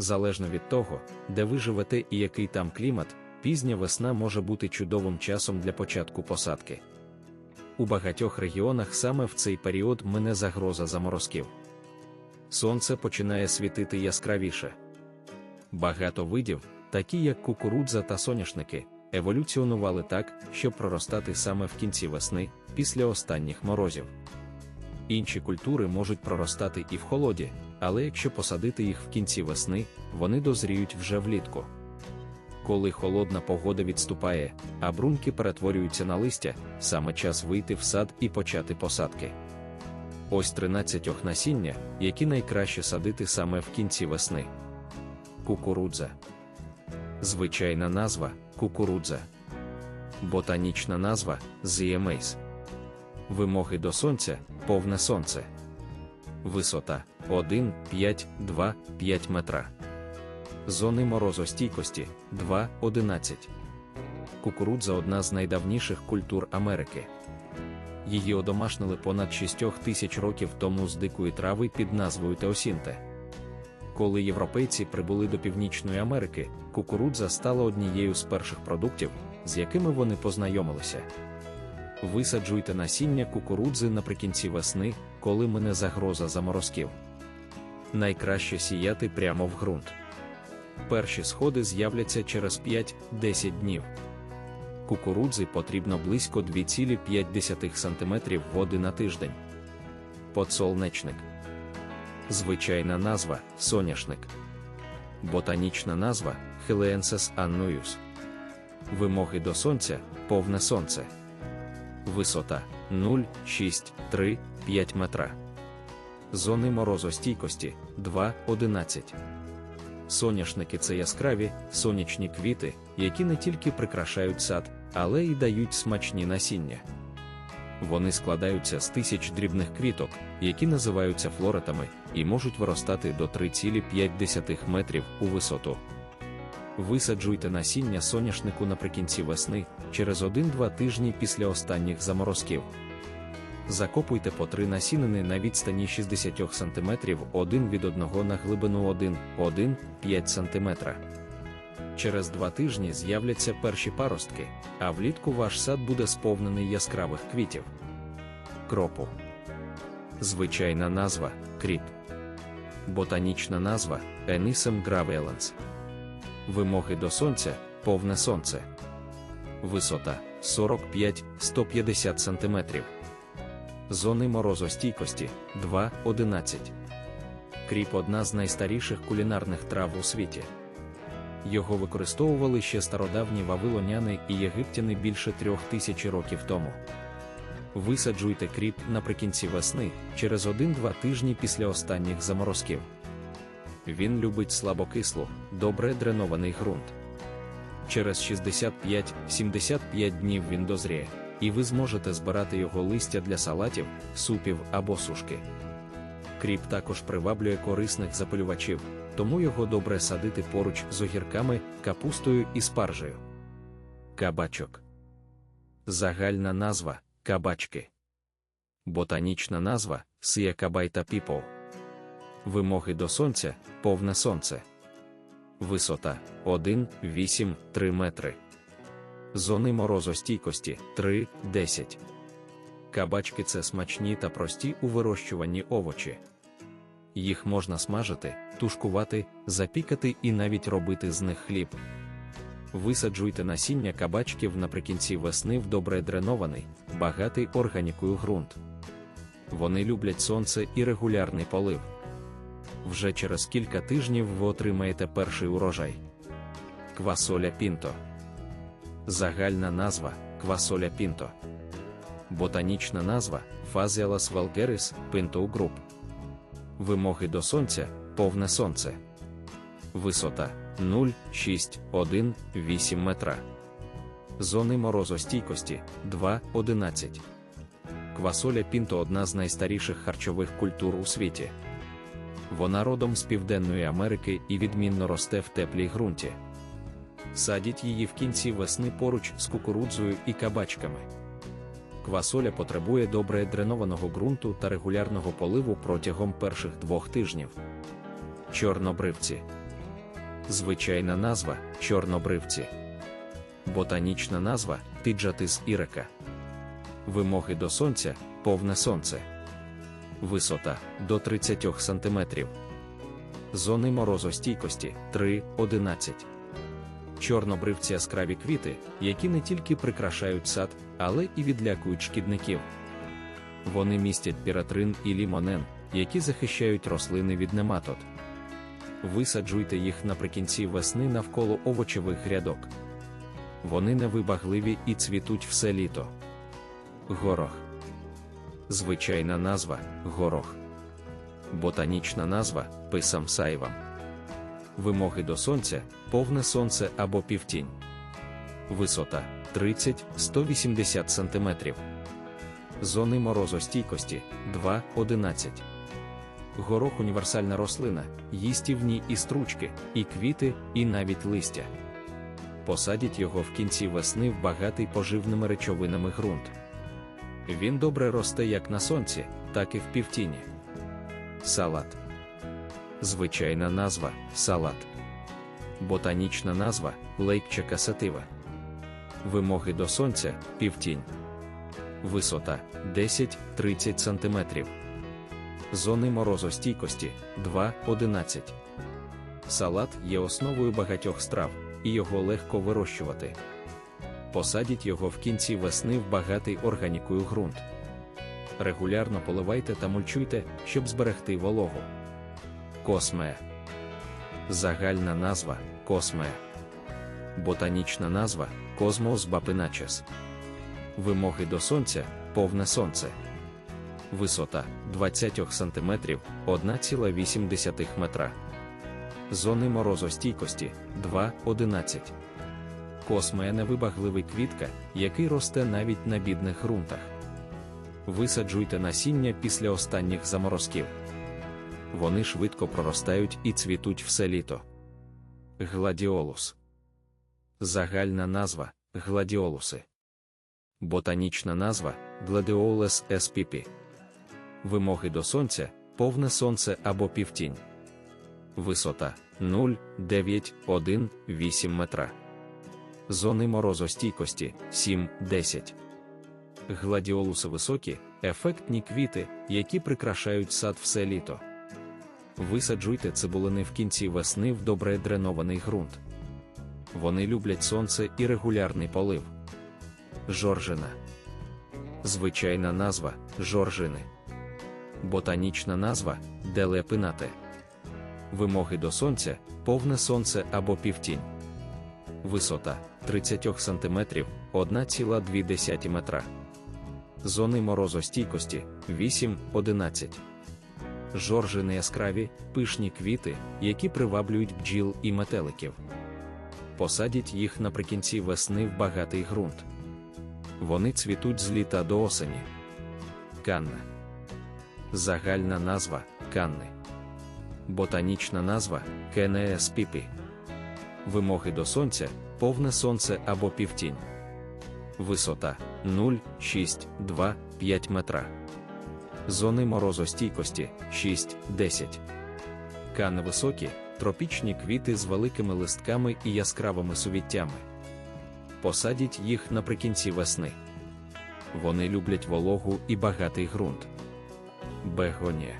Залежно від того, де ви живете і який там клімат, пізня весна може бути чудовим часом для початку посадки. У багатьох регіонах саме в цей період мине загроза заморозків. Сонце починає світити яскравіше. Багато видів, такі як кукурудза та соняшники, еволюціонували так, щоб проростати саме в кінці весни, після останніх морозів. Інші культури можуть проростати і в холоді, але якщо посадити їх в кінці весни, вони дозріють вже влітку. Коли холодна погода відступає, а брунки перетворюються на листя, саме час вийти в сад і почати посадки. Ось 13 насіння, які найкраще садити саме в кінці весни. Кукурудза. Звичайна назва кукурудза. Ботанічна назва зіємейс. Вимоги до сонця повне сонце. Висота 1, 5, 2, 5 метра. Зони морозостійкості 2, 11. Кукурудза одна з найдавніших культур Америки. Її одомашнили понад 6 тисяч років тому з дикої трави під назвою Теосінте. Коли європейці прибули до Північної Америки, кукурудза стала однією з перших продуктів, з якими вони познайомилися. Висаджуйте насіння кукурудзи наприкінці весни, коли мине загроза заморозків. Найкраще сіяти прямо в ґрунт. Перші сходи з'являться через 5-10 днів. Кукурудзи потрібно близько 2,5 см води на тиждень. Подсолнечник. Звичайна назва соняшник. Ботанічна назва Хелеенсес аннуюс. Вимоги до сонця повне сонце. Висота 0, 6, 3, 5 метра. Зони морозостійкості 2, 11. Соняшники це яскраві, сонячні квіти, які не тільки прикрашають сад, але й дають смачні насіння. Вони складаються з тисяч дрібних квіток, які називаються флоретами, і можуть виростати до 3,5 метрів у висоту. Висаджуйте насіння соняшнику наприкінці весни, через 1-2 тижні після останніх заморозків. Закопуйте по три насінини на відстані 60 см один від одного на глибину 1-1-5 см. Через два тижні з'являться перші паростки, а влітку ваш сад буде сповнений яскравих квітів. Кропу. Звичайна назва кріп. Ботанічна назва Енісем гравеланс. Вимоги до сонця повне сонце. Висота 45-150 см. Зони морозостійкості 2-11. Кріп одна з найстаріших кулінарних трав у світі. Його використовували ще стародавні вавилоняни і єгиптяни більше трьох тисяч років тому. Висаджуйте кріп наприкінці весни, через 1-2 тижні після останніх заморозків. Він любить слабокислу, добре дренований ґрунт. Через 65-75 днів він дозріє, і ви зможете збирати його листя для салатів, супів або сушки. Кріп також приваблює корисних запалювачів, тому його добре садити поруч з огірками, капустою і спаржею. Кабачок. Загальна назва кабачки. Ботанічна назва сіякабайта піпол. Вимоги до сонця повне сонце. Висота 1, 8, 3 метри. Зони морозостійкості 3, 10. Кабачки це смачні та прості у вирощуванні овочі. Їх можна смажити, тушкувати, запікати і навіть робити з них хліб. Висаджуйте насіння кабачків наприкінці весни в добре дренований, багатий органікою ґрунт. Вони люблять сонце і регулярний полив. Вже через кілька тижнів ви отримаєте перший урожай. Квасоля пінто. Загальна назва квасоля пінто. Ботанічна назва Фазіалас Pinto Group. Вимоги до сонця повне сонце. Висота 0, 6, 1, 8 метра. Зони морозостійкості 2, 11. Квасоля пінто одна з найстаріших харчових культур у світі. Вона родом з Південної Америки і відмінно росте в теплій ґрунті. Садіть її в кінці весни поруч з кукурудзою і кабачками. Квасоля потребує добре дренованого ґрунту та регулярного поливу протягом перших двох тижнів. Чорнобривці. Звичайна назва чорнобривці. Ботанічна назва Тиджатис ірека. Вимоги до сонця повне сонце. Висота до 30 см. Зони морозостійкості 3-11. Чорнобривці яскраві квіти, які не тільки прикрашають сад, але і відлякують шкідників. Вони містять піратрин і лімонен, які захищають рослини від нематод. Висаджуйте їх наприкінці весни навколо овочевих грядок. Вони невибагливі і цвітуть все літо. Горох. Звичайна назва горох. Ботанічна назва писам сайвам. Вимоги до сонця повне сонце або півтінь. Висота 30-180 см. Зони морозостійкості 2-11. Горох універсальна рослина, їстівні і стручки, і квіти, і навіть листя. Посадять його в кінці весни в багатий поживними речовинами ґрунт. Він добре росте як на сонці, так і в півтіні. Салат. Звичайна назва салат. Ботанічна назва лейкчака сатива. Вимоги до сонця півтінь. Висота 10-30 см. Зони морозостійкості 2-11. Салат є основою багатьох страв, і його легко вирощувати. Посадіть його в кінці весни в багатий органікою ґрунт. Регулярно поливайте та мульчуйте, щоб зберегти вологу. Косме. Загальна назва косме. Ботанічна назва Космос бапиначес. Вимоги до сонця повне сонце. Висота 20 см 1,8 метра. Зони морозостійкості 2-11. Космея невибагливий квітка, який росте навіть на бідних ґрунтах. Висаджуйте насіння після останніх заморозків. Вони швидко проростають і цвітуть все літо. Гладіолус. Загальна назва гладіолуси. Ботанічна назва Gladioles spp. Вимоги до сонця повне сонце або півтінь. Висота 0, 9, 1, 8 метра. Зони морозостійкості 7-10. Гладіолуси високі, ефектні квіти, які прикрашають сад все літо. Висаджуйте цибулини в кінці весни в добре дренований ґрунт. Вони люблять сонце і регулярний полив. Жоржина. Звичайна назва жоржини. Ботанічна назва делепинате. Вимоги до сонця повне сонце або півтінь. Висота 30 см 1,2 метра. Зони морозостійкості 8-11. Жоржини яскраві, пишні квіти, які приваблюють бджіл і метеликів. Посадіть їх наприкінці весни в багатий ґрунт. Вони цвітуть з літа до осені. Канна. Загальна назва канни. Ботанічна назва Кенеес піпі. Вимоги до сонця повне сонце або півтінь. Висота 0, 6, 2, 5 метра. Зони морозостійкості 6-10. Кани високі, тропічні квіти з великими листками і яскравими сувіттями. Посадіть їх наприкінці весни. Вони люблять вологу і багатий ґрунт. Бегонія.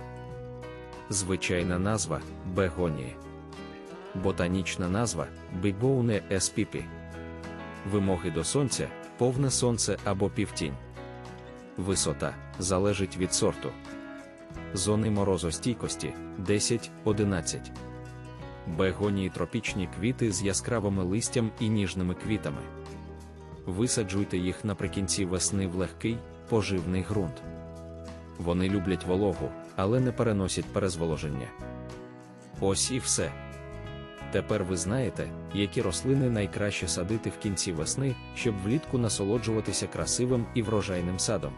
Звичайна назва бегонії. Ботанічна назва Бігоуне еспіпі. Вимоги до сонця повне сонце або півтінь. Висота залежить від сорту. Зони морозостійкості 10-11. Бегонії тропічні квіти з яскравими листям і ніжними квітами. Висаджуйте їх наприкінці весни в легкий, поживний ґрунт. Вони люблять вологу, але не переносять перезволоження. Ось і все. Тепер ви знаєте, які рослини найкраще садити в кінці весни, щоб влітку насолоджуватися красивим і врожайним садом.